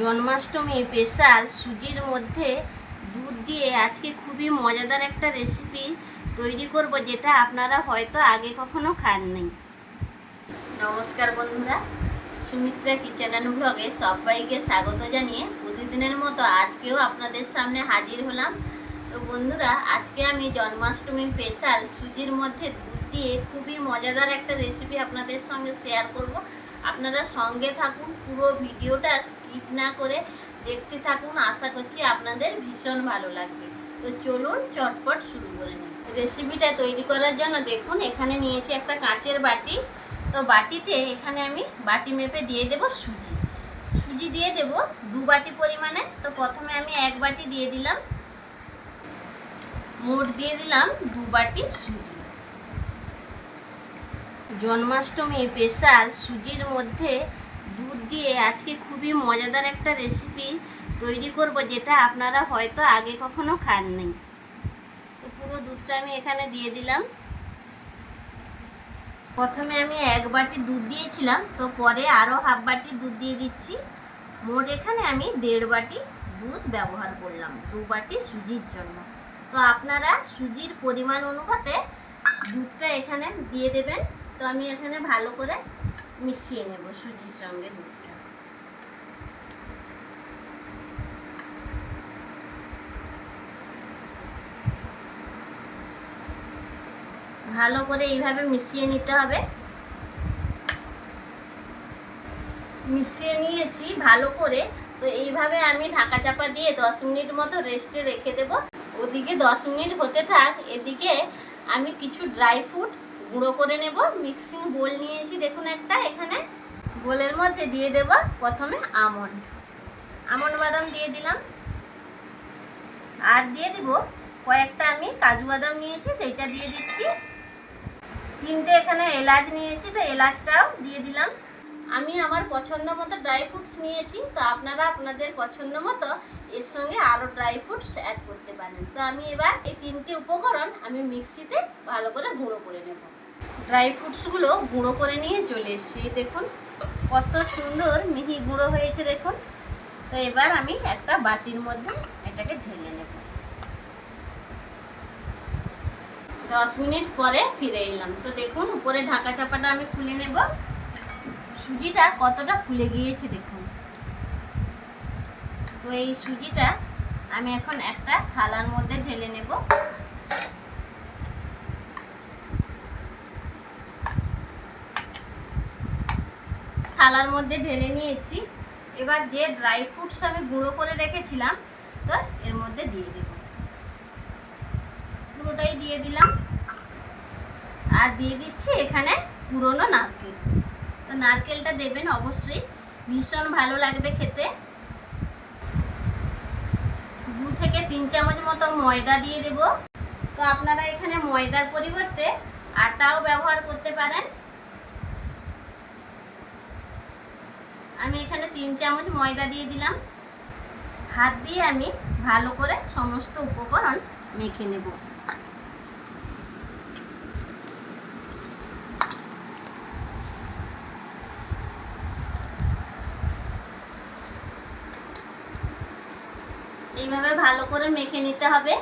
Janmashtami special সুজির মধ্যে দুধ দিয়ে আজকে খুবই মজাদার একটা রেসিপি তৈরি করব যেটা আপনারা হয়তো আগে কখনো খাননি। নমস্কার বন্ধুরা, সুমিত্রা কিচেন অ্যান্ড ব্লগে সবাইকে স্বাগত জানিয়ে প্রতিদিনের মতো আজকেও আপনাদের সামনে হাজির হলাম। তো বন্ধুরা, আজকে আমি জন্মাষ্টমী স্পেশাল সুজির মধ্যে দুধ দিয়ে খুবই মজাদার একটা রেসিপি আপনাদের সঙ্গে শেয়ার করব। আপনারা সঙ্গে থাকুন, পুরো ভিডিওটা স্কিপ না করে দেখতে থাকুন। আশা করছি আপনাদের ভীষণ ভালো লাগবে। তো চলুন, চটপট শুরু করে নিই। রেসিপিটা তৈরি করার জন্য দেখুন, এখানে নিয়েছি একটা কাঁচের বাটি। তো বাটিতে এখানে আমি বাটি মেপে দিয়ে দেব সুজি। সুজি দিয়ে দেব দু বাটি পরিমাণে। তো প্রথমে আমি এক বাটি দিয়ে দিলাম। মোট দিয়ে দিলাম দু বাটি সুজি। জন্মাষ্টমী স্পেশাল সুজির মধ্যে দুধ দিয়ে আজকে খুবই মজাদার একটা রেসিপি তৈরি করব, যেটা আপনারা হয়তো আগে কখনো খাননি। তো পুরো দুধটা আমি এখানে দিয়ে দিলাম। প্রথমে আমি এক বাটি দুধ দিয়েছিলাম, তো পরে আরও হাফ বাটি দুধ দিয়ে দিচ্ছি। মোট এখানে আমি দেড় বাটি দুধ ব্যবহার করলাম, দু বাটি সুজির জন্য। তো আপনারা সুজির পরিমাণ অনুপাতে দুধটা এখানে দিয়ে দেবেন। তো আমি এখানে ভালো করে মিশিয়ে নেব সুজির সঙ্গে দুধটা। ভালো করে এইভাবে মিশিয়ে নিতে হবে। মিশিয়ে নিয়েছি ভালো করে। তো এইভাবে আমি ঢাকা চাপা দিয়ে দশ মিনিট মতো রেস্টে রেখে দেব। ওদিকে দশ মিনিট হতে থাক, এদিকে আমি কিছু ড্রাই ফ্রুট গুঁড়ো করে নেব। মিক্সিং বোল নিয়েছি, দেখুন একটা। এখানে বোলের মধ্যে দিয়ে দেব প্রথমে আমন্ড। আমন্ড বাদাম দিয়ে দিলাম। আর দিয়ে দিব কয়েকটা আমি কাজু বাদাম নিয়েছি, সেইটা দিয়ে দিচ্ছি। তিনটে এখানে এলাচ নিয়েছি, তো এলাচটাও দিয়ে দিলাম। আমি আমার পছন্দ মতো ড্রাই ফ্রুটস নিয়েছি, তো আপনারা আপনাদের পছন্দ মতো এর সঙ্গে আরও ড্রাই ফ্রুটস অ্যাড করতে পারেন। তো আমি এবার এই তিনটে উপকরণ আমি মিক্সিতে ভালো করে গুঁড়ো করে নেব। ড্রাই ফ্রুটসগুলো গুঁড়ো করে নিয়ে চলে এসেছি। দেখুন, কত সুন্দর মিহি গুঁড়ো হয়েছে দেখুন। তো এবার আমি একটা বাটির মধ্যে এটাকে ঢেলে নেব। দশ মিনিট পরে ফিরে এলাম। তো দেখুন, উপরে ঢাকা চাপাটা আমি খুলে নেব। সুজিটা কতটা ফুলে গিয়েছে দেখুন। তো এই সুজিটা আমি এখন একটা থালার মধ্যে ঢেলে নেব। থালার মধ্যে ঢেলে নিয়েছি। এবার যে ড্রাই ফ্রুটস আমি গুঁড়ো করে রেখেছিলাম, তো এর মধ্যে দিয়ে দেব। পুরোটাই দিয়ে দিলাম। আর দিয়ে দিচ্ছি এখানে পুরনো নারকেল। তো নারকেলটা দেবেন অবশ্যই। ভীষণ ভালো লাগবে খেতে। দু থেকে তিন চামচ মতো ময়দা দিয়ে দেব। তো আপনারা এখানে ময়দার পরিবর্তে আটাও ব্যবহার করতে পারেন। আমি এখানে তিন চামচ ময়দা দিয়ে দিলাম। হাত দিয়ে আমি ভালো করে সমস্ত উপকরণ মেখে নেব। এইভাবে ভালো করে মেখে নিতে হবে।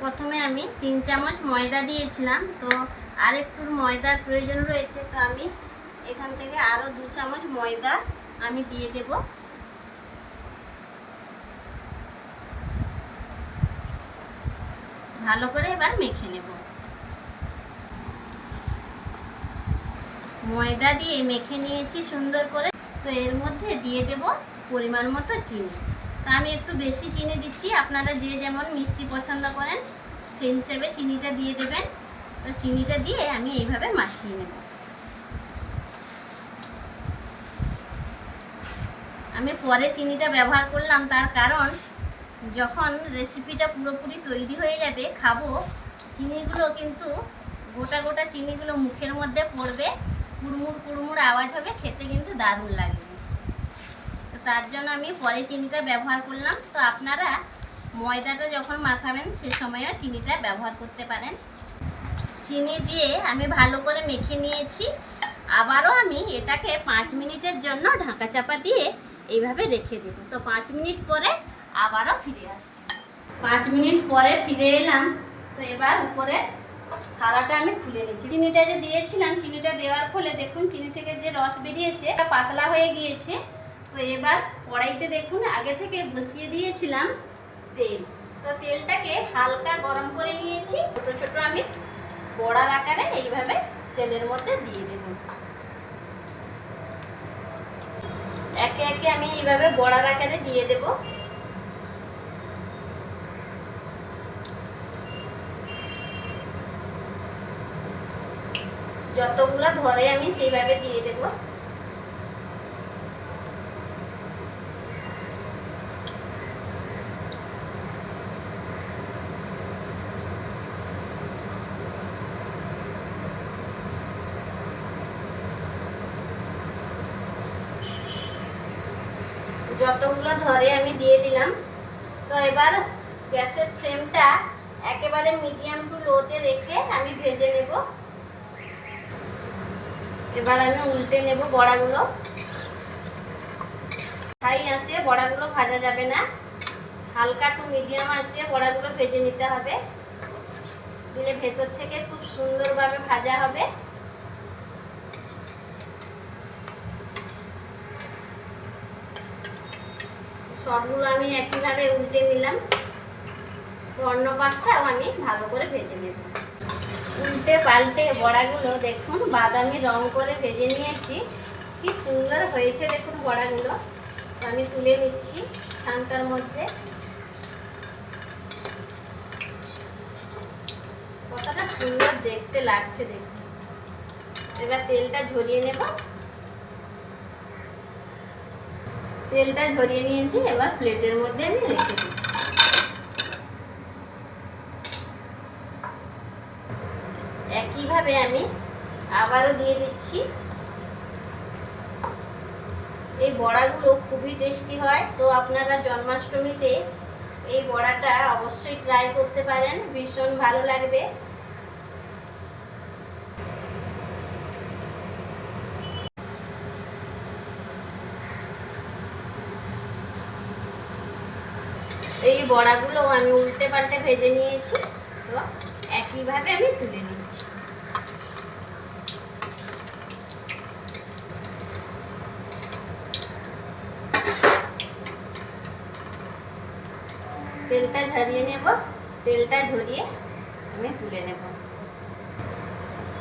প্রথমে আমি তিন চামচ ময়দা দিয়েছিলাম, তো আর একটু ময়দার প্রয়োজন রয়েছে, তো আমি এখান থেকে আরও দু চামচ ময়দা আমি দিয়ে দেব। ভালো করে এবার মেখে নেব। ময়দা দিয়ে মেখে নিয়েছি সুন্দর করে। তো এর মধ্যে দিয়ে দেব পরিমাণ মতো চিনি। তো আমি একটু বেশি চিনি দিচ্ছি, আপনারা যে যেমন মিষ্টি পছন্দ করেন সেই হিসেবে চিনিটা দিয়ে দেবেন। তো চিনিটা দিয়ে আমি এইভাবে মাখিয়ে নেব। আমি পরে চিনিটা ব্যবহার করলাম, তার কারণ যখন রেসিপিটা পুরোপুরি তৈরি হয়ে যাবে, খাব, চিনিগুলো কিন্তু গোটা গোটা চিনিগুলো মুখের মধ্যে পড়বে, কুড়মুড় কুড়মুড় আওয়াজ হবে, খেতে কিন্তু দারুণ লাগবে। তো তার জন্য আমি পরে চিনিটা ব্যবহার করলাম। তো আপনারা ময়দাটা যখন মাখাবেন, সে সময়ও চিনিটা ব্যবহার করতে পারেন। চিনি দিয়ে আমি ভালো করে মেখে নিয়েছি। আবারও আমি এটাকে পাঁচ মিনিটের জন্য ঢাকা চাপা দিয়ে এইভাবে রেখে দেবো। তো পাঁচ মিনিট পরে আবারও ফিরে আসছি। পাঁচ মিনিট পরে ফিরে এলাম। তো এবার উপরে থালাটা আমি খুলে নিচ্ছি। চিনিটা যে দিয়েছিলাম, চিনিটা দেওয়ার ফলে দেখুন, চিনি থেকে যে রস বেরিয়েছে পাতলা হয়ে গিয়েছে। তো এবার কড়াইতে দেখুন, আগে থেকে বসিয়ে দিয়েছিলাম তেল। তো তেলটাকে হালকা গরম করে নিয়েছি। ছোট ছোট আমি বড়ার আকারে এইভাবে তেলের মধ্যে দিয়ে দেব। একে একে আমি এইভাবে বড়ার আকারে দিয়ে দেব। যতগুলা ধরে আমি সেইভাবে দিয়ে দেব। যতগুলো ধরে আমি দিয়ে দিলাম। তো এবার গ্যাসের ফ্লেমটা একেবারে মিডিয়াম টু লোতে রেখে আমি ভেজে নেব। এবার আমি উল্টে নেব বড়াগুলো। হাই আছে, বড়াগুলো ভাজা যাবে না। হালকা টু মিডিয়াম আছে, বড়াগুলো ভেজে নিতে হবে। দিলে ভেতর থেকে খুব সুন্দরভাবে ভাজা হবে। সবগুলো আমি একইভাবে উল্টে নিলাম। অন্য পাশটাও আমি ভালো করে ভেজে নেব। উল্টে পাল্টে বড়াগুলো দেখুন, বাদামি রং করে ভেজে নিয়েছি। কি সুন্দর হয়েছে দেখুন বড়াগুলো। আমি তুলে নিচ্ছি ছানটার মধ্যে। কতটা সুন্দর দেখতে লাগছে দেখুন। এবার তেলটা ঝরিয়ে নেব। তেলটা ঝরিয়ে নিয়েছি, এবার প্লেটের মধ্যে আমি রেখে দিচ্ছি। একইভাবে আমি আবারও দিয়ে দিচ্ছি। এই বড়াগুলো খুবই টেস্টি হয়, তো আপনারা জন্মাষ্টমীতে এই বড়াটা অবশ্যই ট্রাই করতে পারেন, ভীষণ ভালো লাগবে। এই বড়াগুলো আমি উল্টে পাল্টে ভেজে নিয়েছি। তো একইভাবে আমি তুলে নিচ্ছি। তেলটা ঝরিয়ে নেব। তেলটা ঝরিয়ে আমি তুলে নেব।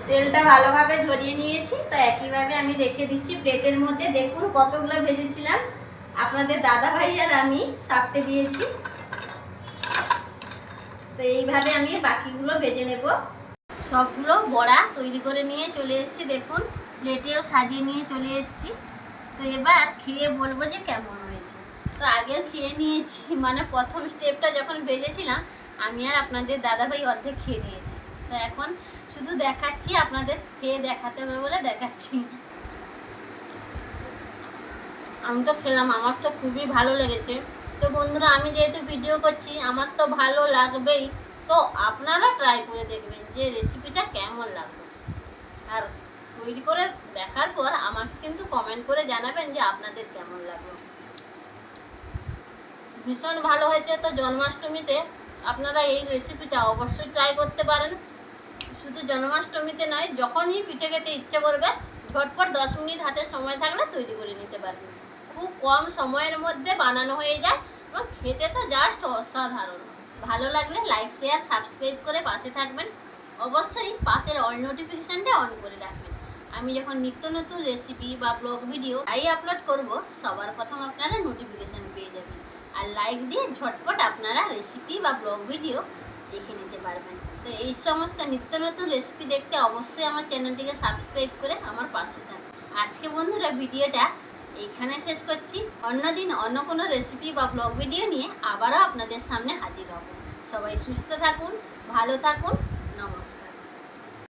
তেলটা ভালোভাবে ঝরিয়ে নিয়েছি। তো একইভাবে আমি রেখে দিচ্ছি প্লেটের মধ্যে। দেখুন কতগুলো ভেজেছিলাম। আপনাদের দাদা ভাই আর আমি সাপটে দিয়েছি। তো এইভাবে আমি বাকিগুলো ভেজে নেব। সবগুলো বড়া তৈরি করে নিয়ে চলে এসেছি, দেখুন, প্লেটেও সাজিয়ে নিয়ে চলে এসেছি। তো এবার খেয়ে বলব যে কেমন হয়েছে। তো আগেও খেয়ে নিয়েছি মানে প্রথম স্টেপটা যখন ভেজেছিলাম আমি আর আপনাদের দাদাভাই অর্ধেক খেয়ে নিয়েছি। তো এখন শুধু দেখাচ্ছি, আপনাদের খেয়ে দেখাতে হবে বলে দেখাচ্ছি। আমি তো খেলাম, আমার তো খুবই ভালো লেগেছে। তো বন্ধুরা, আমি যেহেতু ভিডিও করছি, আমার তো ভালো লাগবেই। তো আপনারা ট্রাই করে দেখবেন যে রেসিপিটা কেমন লাগবে আর তৈরি করে দেখার পর আমাকে কিন্তু কমেন্ট করে জানাবেন যে আপনাদের কেমন লাগল। ভীষণ ভালো হয়েছে তো জন্মাষ্টমীতে। আপনারা এই রেসিপিটা অবশ্যই ট্রাই করতে পারেন। শুধু জন্মাষ্টমীতে নয়, যখনই পিঠে খেতে ইচ্ছে করবে, ঝটপট দশ মিনিট হাতে সময় থাকলে তৈরি করে নিতে পারবেন। খুব কম সময়ের মধ্যে বানানো হয়ে যায়। এবং খেতে তো জাস্ট অসাধারণ। ভালো লাগলে লাইক শেয়ার সাবস্ক্রাইব করে পাশে থাকবেন। অবশ্যই পাশের অল নোটিফিকেশানটা অন করে রাখবেন। আমি যখন নিত্য নতুন রেসিপি বা ব্লগ ভিডিও তাই আপলোড করব, সবার প্রথম আপনারা নোটিফিকেশান পেয়ে যাবেন। আর লাইক দিয়ে ঝটপট আপনারা রেসিপি বা ব্লগ ভিডিও দেখে নিতে পারবেন। তো এই সমস্ত নিত্য নতুন রেসিপি দেখতে অবশ্যই আমার চ্যানেলটিকে সাবস্ক্রাইব করে আমার পাশে থাকবেন আজকে বন্ধুরা ভিডিওটা এইখানে শেষ করছি। অন্যদিন অন্য কোনো রেসিপি বা ব্লগ ভিডিও নিয়ে আবারও আপনাদের সামনে হাজির হব। সবাই সুস্থ থাকুন, ভালো থাকুন, নমস্কার।